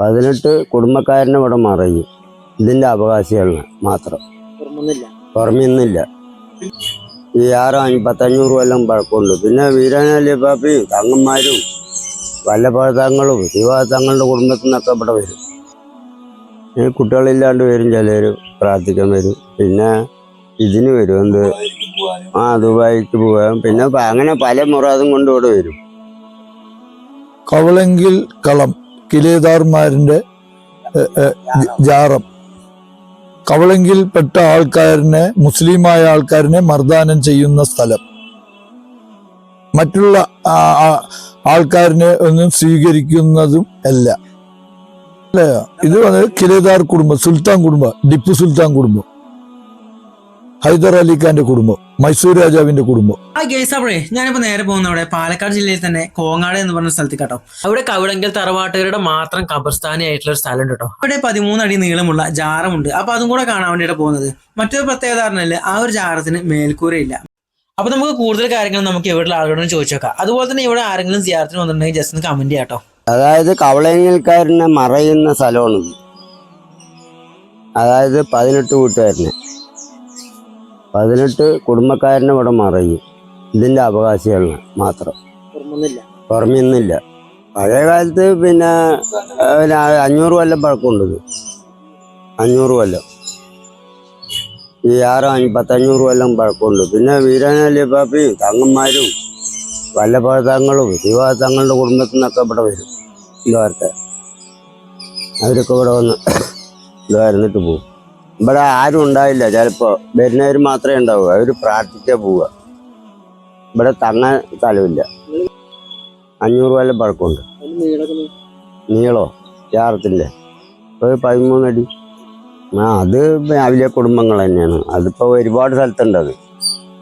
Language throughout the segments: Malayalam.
പതിനെട്ട് കുടുംബക്കാരനെ ഇവിടെ മറയും ഇതിന്റെ അവകാശികളാണ് മാത്രം. പുറമെന്നില്ല ഈ ആറ് പത്തഞ്ഞൂറ് കൊല്ലം പഴക്കമുണ്ട്. പിന്നെ വീരാനല്ലി പാപ്പി തങ്ങന്മാരും വല്ലപ്പഴത്തങ്ങളും ശിവതങ്ങളുടെ കുടുംബത്തിൽ നിന്നൊക്കെ ഇവിടെ വരും. ഈ കുട്ടികളില്ലാണ്ട് വരും ചിലർ പ്രാർത്ഥിക്കാൻ വരും. പിന്നെ ഇതിന് വരും എന്ത്? ആ ദുബായിക്ക് പോകാം. പിന്നെ അങ്ങനെ പല മുറാദും കൊണ്ട് ഇവിടെ വരും. കവളെങ്കിൽ കളം. ഏ, ജാറം. കവളെങ്കിൽ പെട്ട ആൾക്കാരനെ മുസ്ലിമായ ആൾക്കാരനെ മർദ്ദാനം ചെയ്യുന്ന സ്ഥലം. മറ്റുള്ള ആൾക്കാരനെ ഒന്നും സ്വീകരിക്കുന്നതും അല്ല. ഇത് കിലേദാർ കുടുംബം സുൽത്താൻ കുടുംബം ടിപ്പു സുൽത്താൻ കുടുംബം. ഹൈദർ അലി ഖാന്റെ കുടുംബം മൈസൂർ രാജാവിന്റെ കുടുംബം. ആ ഗേസ് അപ്പോഴേ ഞാനിപ്പോ നേരെ പോകുന്ന അവിടെ പാലക്കാട് ജില്ലയിൽ തന്നെ കോങ്ങാട് എന്ന് പറഞ്ഞ സ്ഥലത്ത് കേട്ടോ അവിടെ കവിടങ്കൽ തറവാട്ടുകാരുടെ മാത്രം കബർസ്ഥാനി ആയിട്ടുള്ള ഒരു സ്ഥലമുണ്ട് കേട്ടോ. അവിടെ പതിമൂന്ന് അടി നീളമുള്ള ജാറമുണ്ട്. അപ്പൊ അതും കൂടെ കാണാൻ വേണ്ടിയിട്ട് പോകുന്നത്. മറ്റൊരു പ്രത്യേകത പറഞ്ഞാൽ ആ ഒരു ജാറത്തിന് മേൽക്കൂരയില്ല അപ്പൊ നമുക്ക് കൂടുതൽ കാര്യങ്ങൾ നമുക്ക് ഇവിടെ ആളുകളോട് ചോദിച്ചേക്കാം. അതുപോലെ തന്നെ ഇവിടെ ആരെങ്കിലും സിയാറത്തിന് വന്നിട്ടുണ്ടെങ്കിൽ ജസ്റ്റ് ഒന്ന് കമന്റ് ചെയ്യാട്ടോ. അതായത് കവളങ്ങൽക്കാരനെ മറയുന്ന സ്ഥലമാണിത് അതായത് പതിനെട്ട് വീട്ടുകാരനെ പതിനെട്ട് കുടുംബക്കാരനെ ഇവിടെ മറയും ഇതിന്റെ അവകാശികളാണ് മാത്രം. പുറമെന്നില്ല പഴയ കാലത്ത് പിന്നെ പിന്നെ അഞ്ഞൂറ് കൊല്ലം പഴക്കമുണ്ട് ഇത്. അഞ്ഞൂറ് കൊല്ലം. ഈ ആറ് പത്തഞ്ഞൂറ് കൊല്ലം പഴക്കമുണ്ട്. പിന്നെ വീരാനല്ലി പാപ്പി തങ്ങന്മാരും വല്ലപ്പഴത്തങ്ങളും ശിവതങ്ങളുടെ കുടുംബത്തിൽ നിന്നൊക്കെ ഇവിടെ വരും. ഇതുവരത്തെ. അവരൊക്കെ ഇവിടെ വന്ന് ഇതായിരുന്നിട്ട് പോകും. ഇവിടെ ആരും ഉണ്ടായില്ല. ചിലപ്പോൾ വരുന്നവർ മാത്രമേ ഉണ്ടാവൂ അവർ പ്രാർത്ഥിച്ചാൽ പോവുക. ഇവിടെ തങ്ങാൻ സ്ഥലമില്ല. അഞ്ഞൂറ് കൊല്ലം പഴക്കമുണ്ട്. നീളോ? ചാറത്തിന്റെ ഒരു പതിമൂന്നടി ആ അത് വലിയ കുടുംബങ്ങൾ തന്നെയാണ്. അതിപ്പോൾ ഒരുപാട് സ്ഥലത്തുണ്ട് അത്.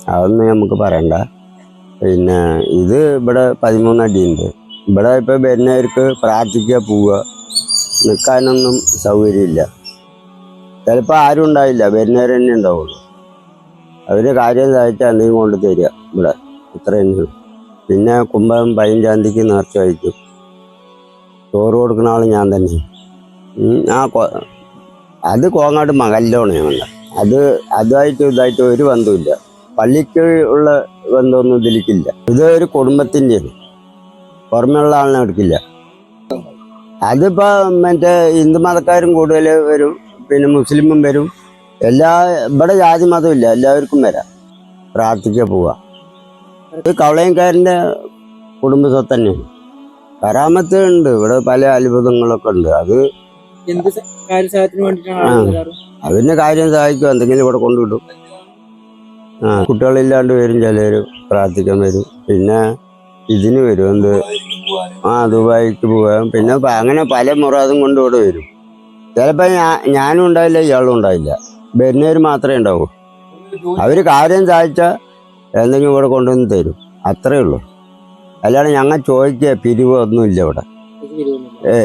അതൊന്നും നമുക്ക് പറയണ്ട. പിന്നെ ഇത് ഇവിടെ പതിമൂന്നടി ഉണ്ട് ഇവിടെ ഇപ്പോൾ വരുന്നവർക്ക് പ്രാർത്ഥിക്കുക പോവുക. നിൽക്കാനൊന്നും സൗകര്യമില്ല. ചിലപ്പോൾ ആരും ഉണ്ടാവില്ല. വരുന്നവർ തന്നെ ഉണ്ടാവുള്ളൂ. അവർ കാര്യം സാധിച്ചാൽ എന്തെങ്കിലും കൊണ്ട് തരിക ഇവിടെ. ഇത്ര തന്നെ പിന്നെ കുംഭം പതിനഞ്ചാം തീയതിക്ക് നേർച്ച വഹിക്കും. ചോറ് കൊടുക്കുന്ന ആൾ ഞാൻ തന്നെ. ആ അത് കോങ്ങാട് മകല്ലോണ് ഞങ്ങളുടെ അത് അതുമായിട്ട് ഇതായിട്ട് ഒരു ബന്ധമില്ല പള്ളിക്ക് ഉള്ള ബന്ധമൊന്നും ഇതിലേക്കില്ല. ഇത് ഒരു കുടുംബത്തിന്റെയാണ്. പുറമെയുള്ള ആളിനെ എടുക്കില്ല. അതിപ്പോൾ മറ്റേ ഹിന്ദു മതക്കാരും കൂടുതൽ വരും. പിന്നെ മുസ്ലിമും വരും. എല്ലാ ഇവിടെ ജാതി മതമില്ല എല്ലാവർക്കും വരാം. പ്രാർത്ഥിക്കാൻ പോവുക ഇത് കവളയംകാരന്റെ കുടുംബ സ്വത്ത് തന്നെയാണ്. കരാമത്ത് ഉണ്ട്. ഇവിടെ പല അത്ഭുതങ്ങളൊക്കെ ഉണ്ട്. അത് എന്ത് വേണ്ടിയിട്ടാണ് വരാറ്? കാര്യം സഹായിക്കും. എന്തെങ്കിലും ഇവിടെ കൊണ്ടുവിടും. ആ കുട്ടികളില്ലാണ്ട് വരും ചിലർ പ്രാർത്ഥിക്കാൻ വരും. പിന്നെ ഇതിന് വരും. എന്ത്? ആ ദുബായിക്ക് പോവാം. പിന്നെ അങ്ങനെ പല മുറാദും കൊണ്ട് ഇവിടെ വരും. ചിലപ്പോൾ ഞാൻ ഞാനും ഉണ്ടാവില്ല ഇയാളും ഉണ്ടാവില്ല. വരുന്നവർ മാത്രമേ ഉണ്ടാവൂ. അവർ കാര്യം സാധിച്ചാൽ എന്തെങ്കിലും ഇവിടെ കൊണ്ടുവന്ന് തരും. അത്രേ ഉള്ളൂ. അല്ലാതെ ഞങ്ങൾ ചോദിക്കുക പിരിവ് ഒന്നുമില്ല ഇവിടെ. ഏ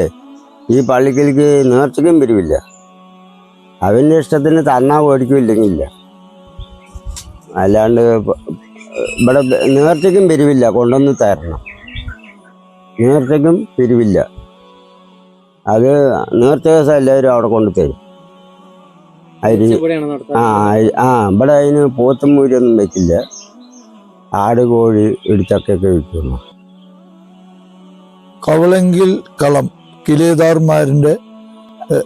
ഈ പള്ളിക്കലേക്ക് നേർച്ചയ്ക്കും പിരിവില്ല. അവന്റെ ഇഷ്ടത്തിന് തന്നാ ഇല്ല. അല്ലാണ്ട് ഇവിടെ നേർച്ചയ്ക്കും പിരിവില്ല കൊണ്ടുവന്ന് തരണം. നേർച്ചയ്ക്കും പിരിവില്ല. അത് നേരത്തെ ദിവസം എല്ലാവരും അവിടെ കൊണ്ട് തരും അരി ആ ആ ഇവിടെ അതിന് പോത്തും മൂരിയൊന്നും വെക്കില്ല ആട് കോഴി ഇടിച്ചക്കൊക്കെ വിൽക്കുന്നു. കവളെങ്കിൽ കളം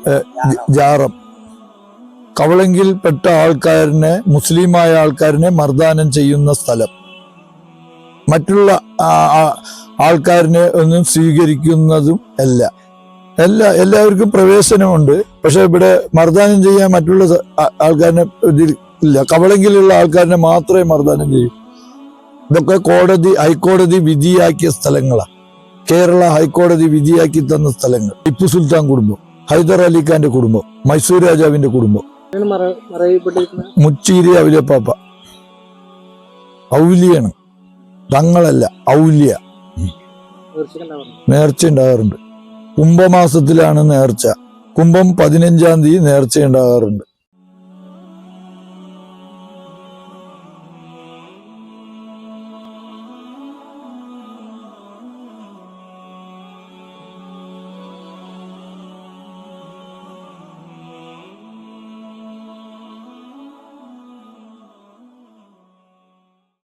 ഏ, ജാറം. കവളെങ്കിൽ പെട്ട ആൾക്കാരനെ മുസ്ലിമായ ആൾക്കാരനെ മർദ്ദാനം ചെയ്യുന്ന സ്ഥലം. മറ്റുള്ള ആൾക്കാരനെ ഒന്നും സ്വീകരിക്കുന്നതും അല്ല. എല്ലാ എല്ലാവർക്കും പ്രവേശനമുണ്ട്. പക്ഷെ ഇവിടെ മർദ്ദാനം ചെയ്യാൻ മറ്റുള്ള ആൾക്കാരനെ ഇല്ല. കവളെങ്കിലുള്ള ആൾക്കാരനെ മാത്രമേ മർദ്ദാനം ചെയ്യൂ. ഇതൊക്കെ കോടതി ഹൈക്കോടതി വിധിയാക്കിയ സ്ഥലങ്ങളാണ് കേരള ഹൈക്കോടതി വിധിയാക്കി തന്ന സ്ഥലങ്ങൾ. ടിപ്പു സുൽത്താൻ കുടുംബം ഹൈദർ അലി ഖാന്റെ കുടുംബം മൈസൂർ രാജാവിന്റെ കുടുംബം. മുച്ചീരി അവലപ്പാപ്പ. ഔലിയാണ്. തങ്ങളല്ല ഔലിയ. നേർച്ച ഉണ്ടാകാറുണ്ട് കുംഭമാസത്തിലാണ് നേർച്ച. കുംഭം പതിനഞ്ചാം തീയതി നേർച്ച ഉണ്ടാകാറുണ്ട്